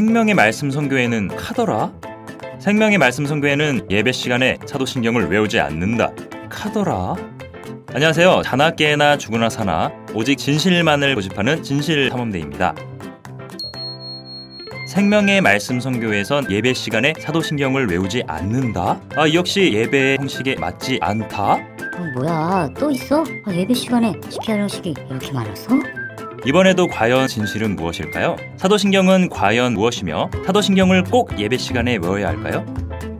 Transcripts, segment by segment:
생명의 말씀 선교회는 카더라? 생명의 말씀 선교회는 예배 시간에 차도신경을 외우지 않는다. 카더라? 안녕하세요. 자나 깨나 죽으나 사나 오직 진실만을 고집하는 진실 탐험대입니다. 생명의 말씀 선교회에선 예배 시간에 사도신경을 외우지 않는다? 아, 이 역시 예배의 형식에 맞지 않다? 어, 뭐야 또 있어? 아, 예배 시간에 집회할 형식이 이렇게 많았어? 이번에도 과연 진실은 무엇일까요? 사도신경은 과연 무엇이며 사도신경을 꼭 예배 시간에 외워야 할까요?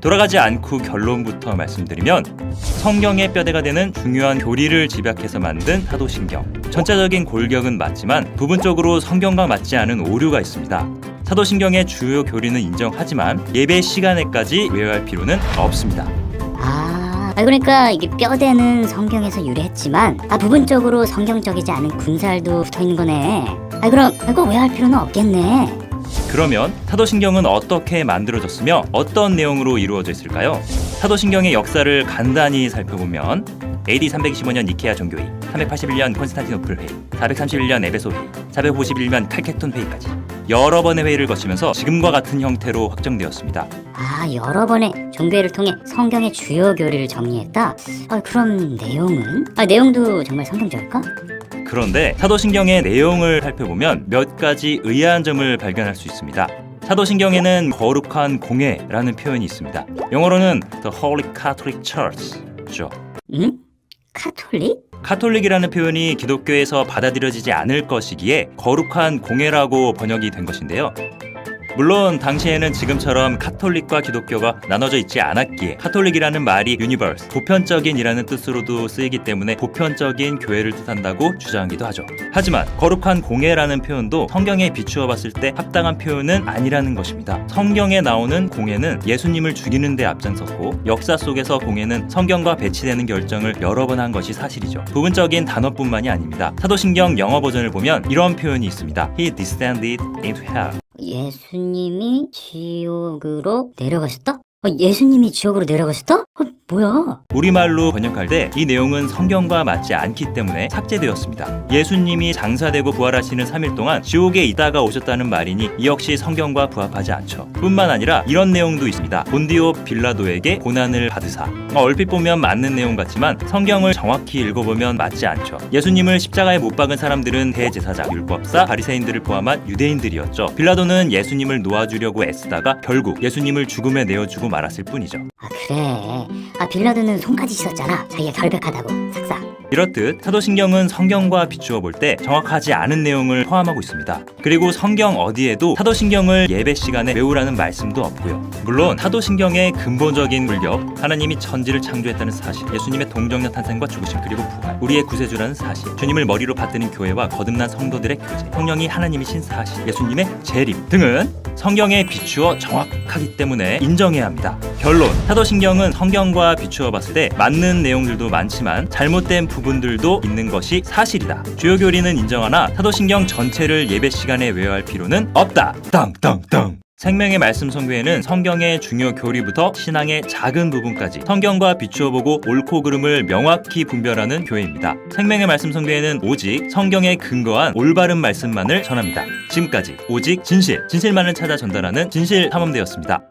돌아가지 않고 결론부터 말씀드리면 성경의 뼈대가 되는 중요한 교리를 집약해서 만든 사도신경. 전체적인 골격은 맞지만 부분적으로 성경과 맞지 않은 오류가 있습니다. 사도신경의 주요 교리는 인정하지만 예배 시간에까지 외워야 할 필요는 없습니다. 아, 아, 그러니까 이게 뼈대는 성경에서 유래했지만 아 부분적으로 성경적이지 않은 군살도 붙어 있는 거네. 아 그럼 이거 외워할 필요는 없겠네. 그러면 사도신경은 어떻게 만들어졌으며 어떤 내용으로 이루어져 있을까요? 사도신경의 역사를 간단히 살펴보면 AD 325년 니케아 종교회, 381년 콘스탄티노플 회의, 431년 에베소 회의, 451년 칼케톤 회의까지 여러 번의 회의를 거치면서 지금과 같은 형태로 확정되었습니다. 아 여러 번의 종교회를 통해 성경의 주요 교리를 정리했다. 아 그럼 내용은? 아 내용도 정말 성경적일까? 그런데 사도신경의 내용을 살펴보면 몇 가지 의아한 점을 발견할 수 있습니다. 사도신경에는 거룩한 공회라는 표현이 있습니다. 영어로는 The Holy Catholic Church죠. 응? 카톨릭? 카톨릭이라는 표현이 기독교에서 받아들여지지 않을 것이기에 거룩한 공회라고 번역이 된 것인데요. 물론 당시에는 지금처럼 카톨릭과 기독교가 나눠져 있지 않았기에 카톨릭이라는 말이 유니버스, 보편적인이라는 뜻으로도 쓰이기 때문에 보편적인 교회를 뜻한다고 주장하기도 하죠. 하지만 거룩한 공회라는 표현도 성경에 비추어 봤을 때 합당한 표현은 아니라는 것입니다. 성경에 나오는 공회는 예수님을 죽이는 데 앞장섰고 역사 속에서 공회는 성경과 배치되는 결정을 여러 번 한 것이 사실이죠. 부분적인 단어뿐만이 아닙니다. 사도신경 영어 버전을 보면 이런 표현이 있습니다. He descended into hell. 예수님이 지옥으로 내려가셨다? 어, 예수님이 지옥으로 내려가셨다? 어, 뭐야? 우리말로 번역할 때 이 내용은 성경과 맞지 않기 때문에 삭제되었습니다. 예수님이 장사되고 부활하시는 3일 동안 지옥에 있다가 오셨다는 말이니 이 역시 성경과 부합하지 않죠. 뿐만 아니라 이런 내용도 있습니다. 본디오 빌라도에게 고난을 받으사. 어, 얼핏 보면 맞는 내용 같지만 성경을 정확히 읽어보면 맞지 않죠. 예수님을 십자가에 못 박은 사람들은 대제사장, 율법사, 바리새인들을 포함한 유대인들이었죠. 빌라도는 예수님을 놓아주려고 애쓰다가 결국 예수님을 죽음에 내어주고 말았을 뿐이죠. 아 그래. 아 빌라드는 손까지 씻었잖아. 자기가 결백하다고. 삭삭. 이렇듯 사도신경은 성경과 비추어 볼 때 정확하지 않은 내용을 포함하고 있습니다. 그리고 성경 어디에도 사도신경을 예배 시간에 외우라는 말씀도 없고요. 물론 사도신경의 근본적인 물격, 하나님이 천지를 창조했다는 사실, 예수님의 동정녀 탄생과 죽으심 그리고 부활, 우리의 구세주라는 사실, 주님을 머리로 받드는 교회와 거듭난 성도들의 교제, 성령이 하나님이신 사실, 예수님의 재림 등은 성경에 비추어 정확하기 때문에 인정해야 합니다. 결론, 사도신경은 성경과 비추어 봤을 때 맞는 내용들도 많지만 잘못된 부분들도 있는 것이 사실이다. 주요 교리는 인정하나 사도신경 전체를 예배 시간에 외워야 할 필요는 없다. 땅땅땅. 생명의 말씀 선교회는 성경의 중요 교리부터 신앙의 작은 부분까지 성경과 비추어 보고 옳고 그름을 명확히 분별하는 교회입니다. 생명의 말씀 선교회는 오직 성경에 근거한 올바른 말씀만을 전합니다. 지금까지 오직 진실, 진실만을 찾아 전달하는 진실 탐험대였습니다.